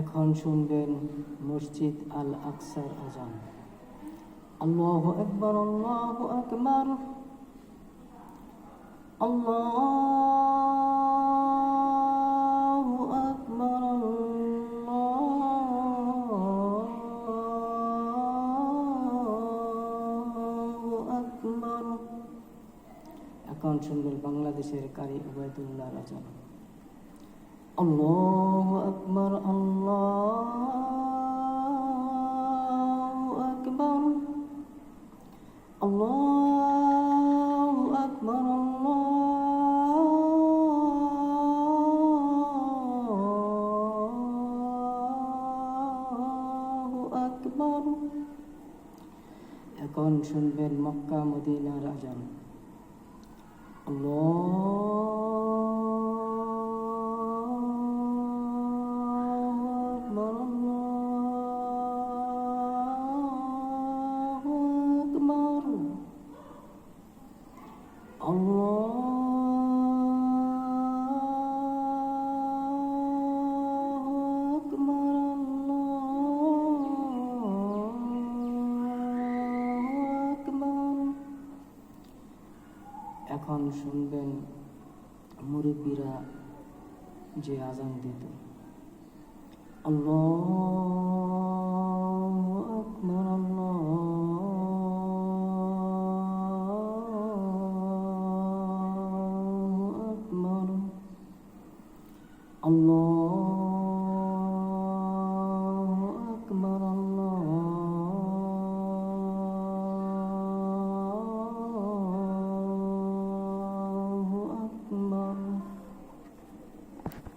এখন শুনবেন মসজিদ আল আকসার আজান। আল্লাহ একবার আল্লাহ আকবর। আল্লাহ এখন শুনবেন বাংলাদেশের কারি উবায়দুল্লাহ রাজন আল্লাহ আকবর আল্লাহ আকবর আল্লাহ আকবর আল্লাহ আকবর এখন শুনবেন মক্কা মদিনার আজান الله Allah এখন শুনবেন মুরব্বীরা যে আজান দিত। আল্লাহ